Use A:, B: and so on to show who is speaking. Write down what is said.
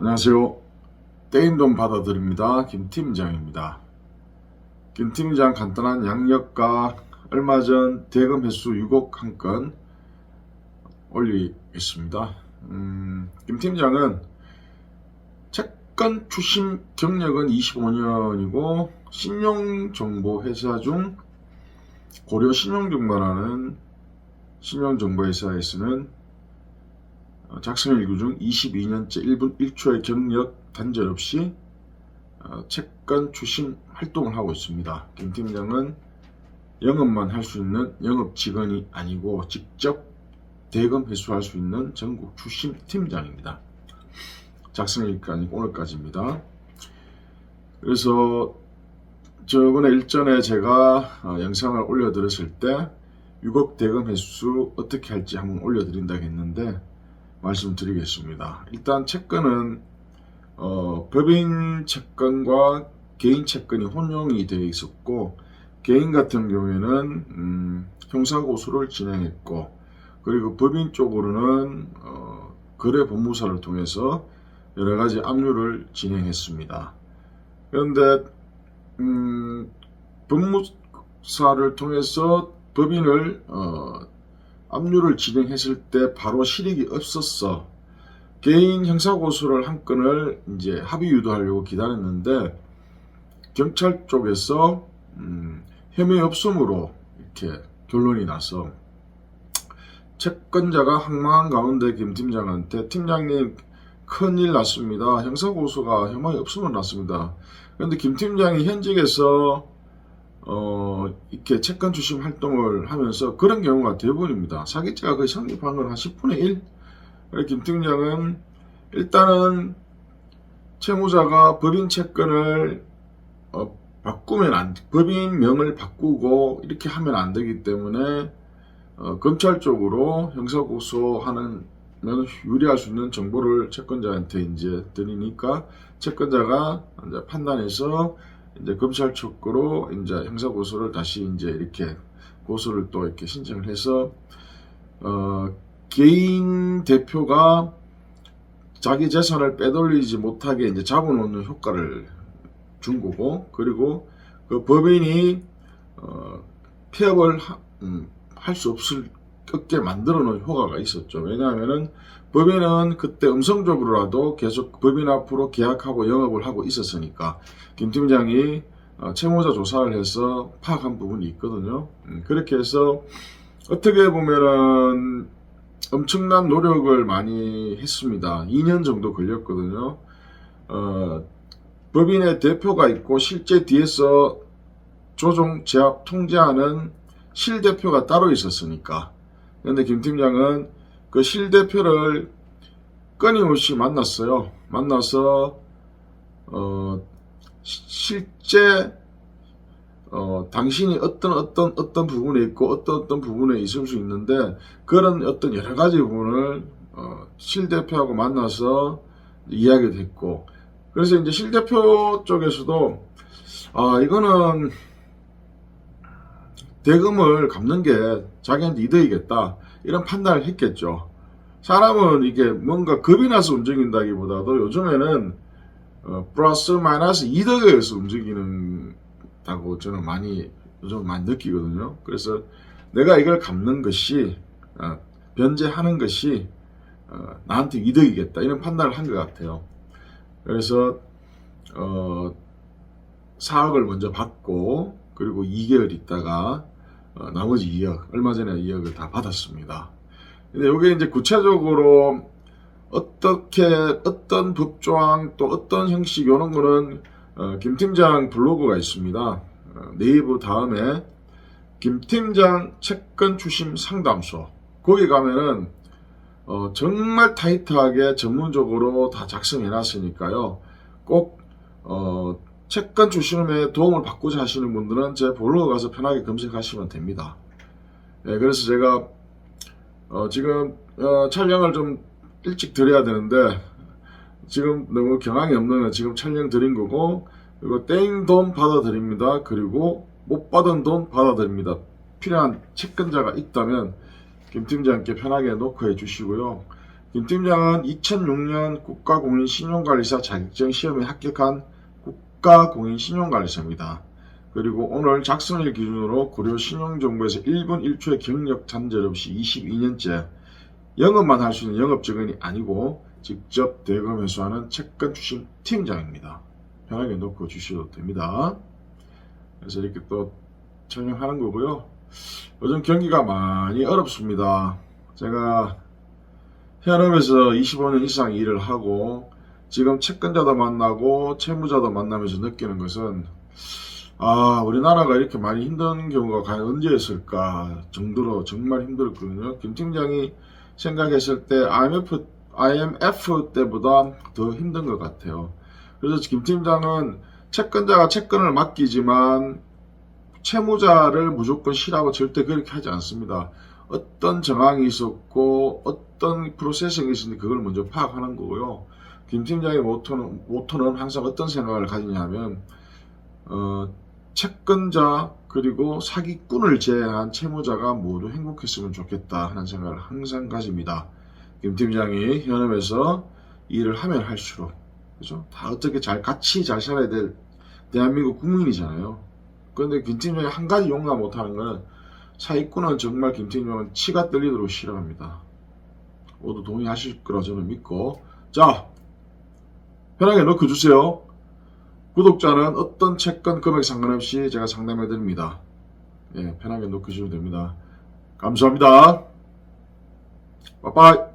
A: 안녕하세요. 떼인 돈 받아드립니다. 김 팀장입니다. 김 팀장 간단한 양력과 얼마 전 대금 횟수 6억 한 건 올리겠습니다. 음, 김 팀장은 채권 출신 경력은 25년이고 신용정보 회사 중 고려 신용정보라는 신용정보회사에서는 어, 작성 일구 중 22년째 1분 1초의 경력 단절 없이 어, 채권 출신 활동을 하고 있습니다. 김 팀장은 영업만 할 수 있는 영업 직원이 아니고 직접 대금 회수할 수 있는 전국 출신 팀장입니다. 작성일까 아니고 오늘까지입니다. 그래서 저번에 일전에 제가 어, 영상을 올려드렸을 때 6억 대금 회수 어떻게 할지 한번 올려드린다고 했는데 말씀드리겠습니다. 일단 채권은 어, 법인 채권과 개인 채권이 혼용이 되어 있었고 개인 같은 경우에는 음, 형사고소를 진행했고 그리고 법인 쪽으로는 어, 거래 법무사를 통해서 여러 가지 압류를 진행했습니다. 그런데 음, 법무사를 통해서 법인을 어, 압류를 진행했을 때 바로 실익이 없었어. 개인 형사고소를 한 건을 이제 합의 유도하려고 기다렸는데 경찰 쪽에서 음, 혐의 없음으로 이렇게 결론이 나서 채권자가 항망한 가운데 김 팀장한테 팀장님 큰일 났습니다. 형사고소가 혐의 없음으로 났습니다. 그런데 김 팀장이 현직에서 어, 이렇게 채권 주심 활동을 하면서 그런 경우가 대부분입니다. 사기죄가 거의 성립한 건 한 10분의 1. 그래서 김 팀장은 일단은 채무자가 법인 채권을 어, 바꾸면 안, 법인명을 바꾸고 이렇게 하면 안 되기 때문에 어, 검찰 쪽으로 형사고소하는 면 유리할 수 있는 정보를 채권자한테 이제 드리니까 채권자가 이제 판단해서 이제 검찰 측으로 이제 형사 고소를 다시 이제 이렇게 고소를 또 이렇게 신청을 해서 어 개인 대표가 자기 재산을 빼돌리지 못하게 이제 잡아놓는 효과를 준 거고 그리고 그 법인이 어 폐업을 음, 할수 없을 게 만들어 놓은 효과가 있었죠. 왜냐하면은 법인은 그때 음성적으로라도 계속 법인 앞으로 계약하고 영업을 하고 있었으니까 김 팀장이 어, 채무자 조사를 해서 파악한 부분이 있거든요. 음, 그렇게 해서 어떻게 보면은 엄청난 노력을 많이 했습니다. 2년 정도 걸렸거든요. 어, 법인의 대표가 있고 실제 뒤에서 조종 제압 통제하는 실대표가 따로 있었으니까. 그런데 김 팀장은 그 실 대표를 끊임없이 만났어요. 만나서 어 시- 실제 어 당신이 어떤 어떤 어떤 부분에 있고 어떤 어떤 부분에 있을 수 있는데 그런 어떤 여러 가지 부분을 어 실 대표하고 만나서 이야기도 했고 그래서 이제 실 대표 쪽에서도 아 이거는 대금을 갚는 게 자기한테 이득이겠다 이런 판단을 했겠죠. 사람은 이게 뭔가 겁이 나서 움직인다기보다도 요즘에는 어, 플러스 마이너스 이득에 의해서 움직이는다고 저는 많이 요즘 많이 느끼거든요. 그래서 내가 이걸 갚는 것이 어, 변제하는 것이 어, 나한테 이득이겠다 이런 판단을 한 것 같아요. 그래서 어, 4억을 먼저 받고 그리고 2개월 있다가 어, 나머지 2억 얼마 전에 2억을 다 받았습니다. 근데 이게 이제 구체적으로 어떻게 어떤 법조항 또 어떤 형식 이런 거는 어, 김 팀장 블로그가 있습니다. 어, 네이버 다음에 김 팀장 채권 추심 상담소 거기 가면은 어, 정말 타이트하게 전문적으로 다 작성해 놨으니까요. 꼭 어, 채권 추심에 도움을 받고자 하시는 분들은 제 블로그 가서 편하게 검색하시면 됩니다. 네, 그래서 제가 어, 지금 어, 촬영을 좀 일찍 드려야 되는데 지금 너무 경황이 없는 지금 촬영 드린 거고 그리고 땡 돈 받아드립니다. 그리고 못 받은 돈 받아드립니다. 필요한 채권자가 있다면 김 팀장께 편하게 노크해 주시고요. 김 팀장은 2006년 국가공인 신용관리사 자격증 시험에 합격한 국가공인 신용관리사입니다. 그리고 오늘 작성일 기준으로 고려 신용정보에서 1분 1초의 경력 잔재 없이 22년째 영업만 할 수 있는 영업직원이 아니고 직접 대금 회수하는 채권 출신 팀장입니다. 편하게 놓고 주셔도 됩니다. 그래서 이렇게 또 설명하는 거고요. 요즘 경기가 많이 어렵습니다. 제가 현업에서 25년 이상 일을 하고 지금 채권자도 만나고 채무자도 만나면서 느끼는 것은 아 우리나라가 이렇게 많이 힘든 경우가 과연 언제였을까 정도로 정말 힘들었거든요. 김 팀장이 생각했을 때 IMF, IMF 때보다 더 힘든 것 같아요. 그래서 김 팀장은 채권자가 채권을 맡기지만 채무자를 무조건 쉬라고 절대 그렇게 하지 않습니다. 어떤 정황이 있었고 어떤 프로세싱이 있었는지 그걸 먼저 파악하는 거고요. 김 팀장의 모토는, 모토는 항상 어떤 생각을 가지냐면 어, 채권자 그리고 사기꾼을 제외한 채무자가 모두 행복했으면 좋겠다 하는 생각을 항상 가집니다. 김 팀장이 현업에서 일을 하면 할수록 그죠? 다 어떻게 잘 같이 잘 살아야 될 대한민국 국민이잖아요. 그런데 김 팀장이 한 가지 용납 못하는 거는 사기꾼은 정말 김 팀장은 치가 떨리도록 싫어합니다. 모두 동의하실 거라 저는 믿고 자 편하게 넣어주세요. 구독자는 어떤 채권 금액 상관없이 제가 상담해 드립니다. 예, 편하게 넣어주시면 됩니다. 감사합니다. 빠빠이.